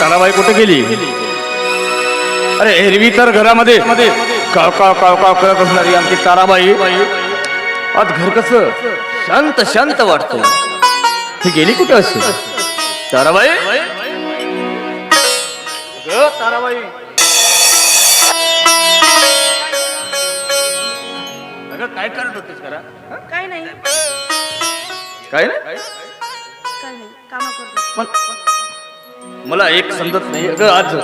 ताराबाई कुठे गेली? अरे एरवी तर घरामध्ये. काव काव काव काव करत असणारी आमची ताराबाई आज घर कस? शांत शांत वाटत ही गेली कुठे असे ताराबाई ग ताराबाई अगं काय करत होतीस करा काय नाही. काय ना काय नाही कामं करतो पण मला एक समजत नाही अगं आज.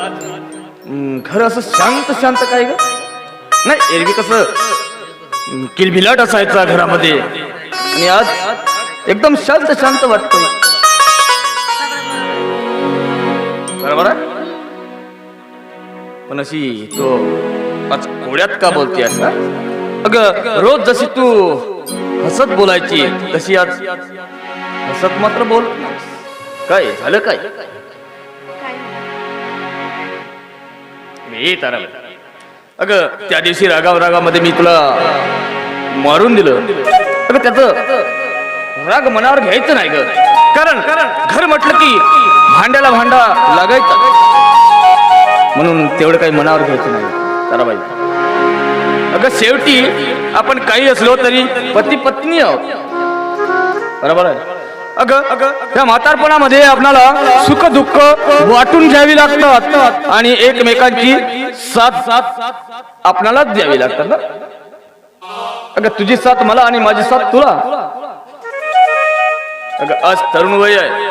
घर असं शांत शांत काय ग? नाही एरवी कसं किलबिलाट असायचा घरामध्ये. आणि आज एकदम शांत शांत वाटत बरोबर आहे पण अशी तो आज कोड्यात का बोलते ना अगं रोज जशी तू हसत बोलायची तशी आज हसत मात्र बोल. काय झालं काय? काय तारा अगं त्या दिवशी रागाव रागामध्ये मी तुला मारून दिलं. अगं त्याच राग मनावर घ्यायचं नाही ग. कारण घर म्हटलं की भांड्याला भांडा लागायचा. म्हणून तेवढं काही मनावर घ्यायचं नाही. ताराबाई अगं शेवटी आपण काही असलो तरी पती पत्नी आहोत. बरोबर आहे? अगं अगं त्या म्हातारपणामध्ये आपणाला सुख दुःख वाटून घ्यावी लागतात आणि एकमेकांची साथ साथ आपणालाच द्यावी लागतात ना? अगं तुझी साथ मला आणि माझी साथ तुला. अगं आज तरुण वय आहे.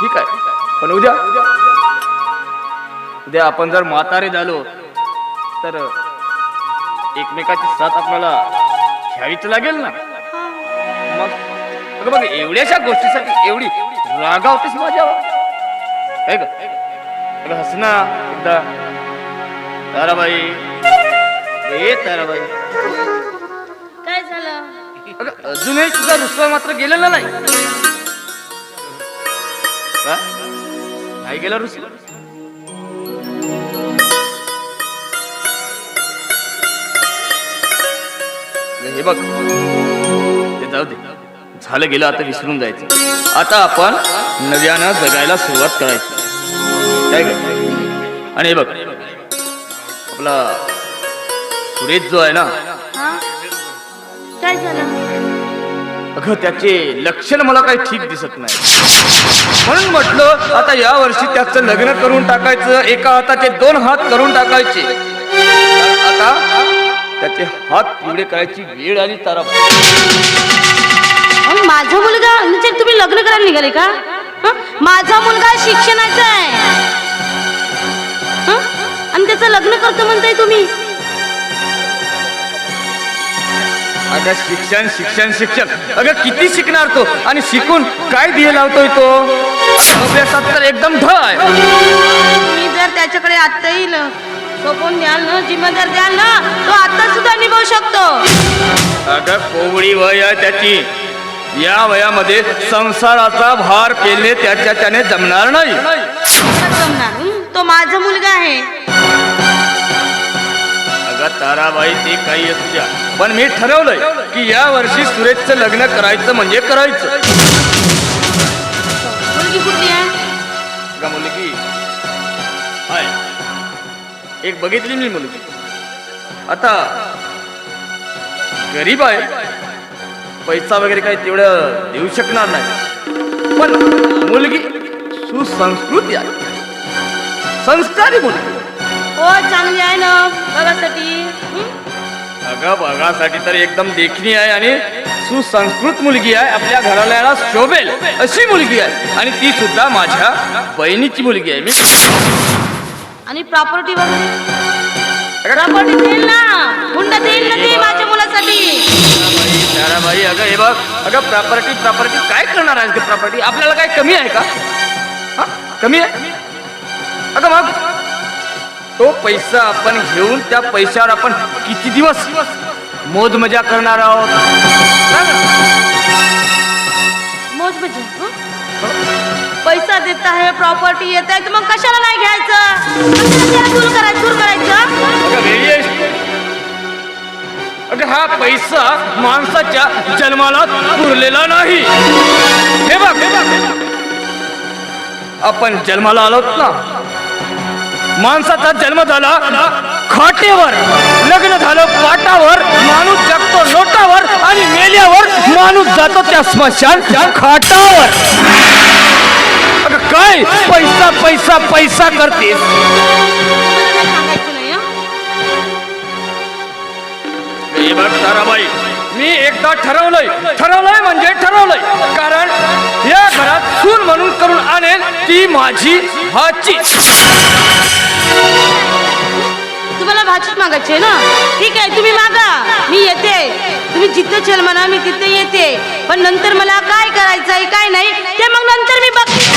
ठीक आहे पण उद्या. उद्या आपण जर म्हातारे झालो तर एकमेकाची साथ आपल्याला घ्यावीच लागेल ना? मग अगं बघ एवढ्याशा गोष्टीसाठी एवढी रागावतेस माझ्यावर. काय ग. अगं हस ना एकदा. ताराबाई. ए ताराबाई. काय झालं? अगं अजूनही तुझा रुसवा मात्र गेलेला नाही? नाही गेला रुसवा? हे बघ. ते जाऊ दे. झालं गेलं आता विसरून जायचं. आता आपण नव्यानं जगायला सुरुवात करायची. काय आणि हे बघ आपला सुरेश जो आहे ना हा? काय झालं? अगं त्याचे लक्षण मला काही ठीक दिसत नाही. म्हणून म्हटलं आता या वर्षी त्याचं लग्न करून टाकायचं एका हाताचे दोन हात करून टाकायचे. आता त्याचे हात पिवळे करायची वेळ आली तारा. माझा मुलगा म्हणजे तुम्ही लग्न करायला निघाले का? माझा मुलगा शिक्षणाचा आहे. हं? आणि त्याचं लग्न करतो म्हणताय तुम्ही. अगं शिक्षण शिक्षण शिक्षण. अगं किती शिकणार तो? आणि शिकून काय दिए लावतोय तो? अभ्यासात तर एकदम ढ आहे. तुम्ही जर त्याच्याकडे आत्ता येईल सोपवून द्याल ना जिम्मेदार द्याल ना तो आता सुद्धा निभावू शकतो. अगं कोवळी वय त्याची. या वयामध्ये संसाराचा भार पेलणे त्याच्या त्याने जमणार नाही. जमणार. हं? तो माझा मुलगा आहे. अगं ताराबाई ते काही असू द्या. पण मी ठरवलंय की या वर्षी सुरेशचं लग्न करायचं म्हणजे करायचं. मुलगी कुठली आहे? अगं मुलगी. हाय. एक बघितली मी मुलगी. आता गरीब आहे. पैसा वगैरे काही तेवढं देऊ शकणार नाही. पण मुलगी सुसंस्कृती आहे. संस्कारी मुलगी. हो चांगली आहे ना बघासाठी? अगं बघासाठी तर एकदम देखणी आहे आणि सुसंस्कृत मुलगी आहे. आपल्या घराला शोभेल अशी मुलगी आहे. आणि ती सुद्धा माझ्या बहिणीची मुलगी आहे. मी आणि प्रॉपर्टी वगैरे? प्रॉपर्टी देईल ना. हुंडा देईल ना ते माझ्या मुलासाठी. ताराबाई अगं हे बघ अगं प्रॉपर्टी प्रॉपर्टी काय करणार आहेस प्रॉपर्टी आपल्याला काय कमी आहे का? हा? कमी आहे? अगं मग? तो पैसा आपण घेऊन त्या पैशावर आपण किती दिवस मोज मजा करणार आहोत? मोज म्हणजे हं? पैसा देत आहे प्रॉपर्टी येत आहे तर मग कशाला नाही घ्यायचं? कशाला त्याला दूर करायचं? हा पैसा माणसाच्या जन्माला पुरलेला नाही. हे बघ आपण जन्माला आलोत ना. माणसाचा जन्म झाला खाटेवर लग्न झालं पाटावर माणूस जगतो लोटावर आणि मेल्यावर माणूस जातो त्या स्मशान खाटावर. काय? पैसा पैसा पैसा करतेस. मी एकदा ठरवलंय. ठरवलंय म्हणजे ठरवलंय. कारण या घरात सून म्हणून करून आणेल ती माझी हाची तुम्हाला भाजीच मागायची आहे ना? ठीक आहे तुम्ही मागा. मी येते. तुम्ही जिथं चल म्हणा मी तिथे येते. पण नंतर मला काय करायचं आहे काय नाही ते मग नंतर मी बघते.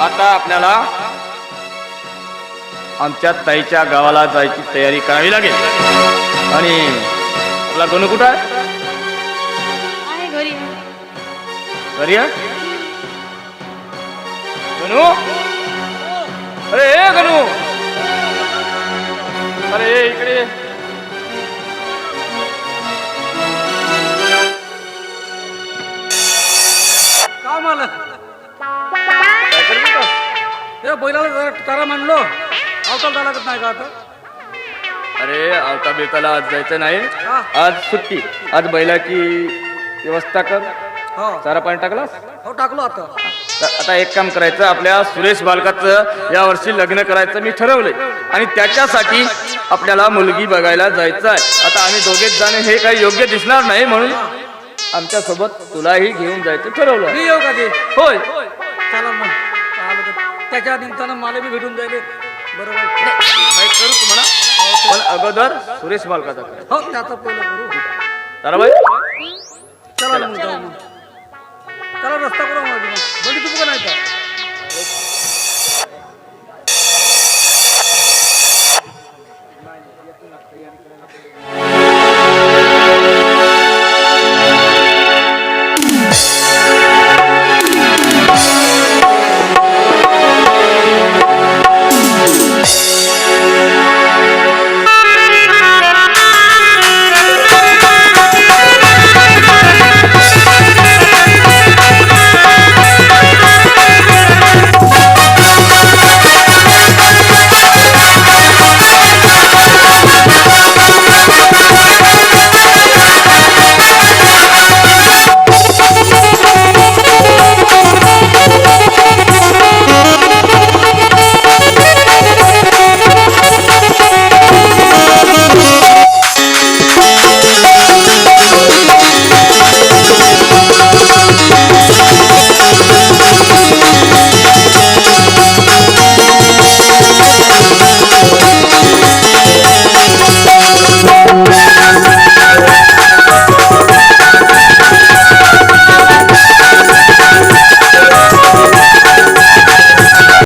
आता आपल्याला आमच्या ताईच्या गावाला जायची तयारी करावी लागेल. आणि आपला गणू कुठं आहे? आहे घरी. घरी आहे? गणू अरे ए गणू अरे ए, इकडे ये. काय मला काय करत होता? हे बैलाला जरा तारा मांडलो. अवतार झाला नाही का आता? अरे आवता बेताला आज जायचं नाही. हा. आज सुट्टी. आज बैलाची व्यवस्था कर. हो. चारा पाणी टाकलास? हो टाकलो आता. आता एक काम करायचं आपल्या सुरेश बालकाचं या वर्षी लग्न करायचं मी ठरवलंय. आणि त्याच्यासाठी आपल्याला मुलगी बघायला जायचं आहे. आता आम्ही दोघेच जाणे हे काही योग्य दिसणार नाही म्हणून आमच्यासोबत तुलाही घेऊन जायचं ठरवलं. मी येऊ का ते? होय. चला मग. त्याच्या निमित्तानं मला बी भेटून जाईल बरोबर. माहीत करू तुम्हाला. पण अगोदर सुरेश बालकाचा कर. हो त्याचं पहिलं करू. ताराबाई? चला मग जाऊ. मग चला रस्ता करू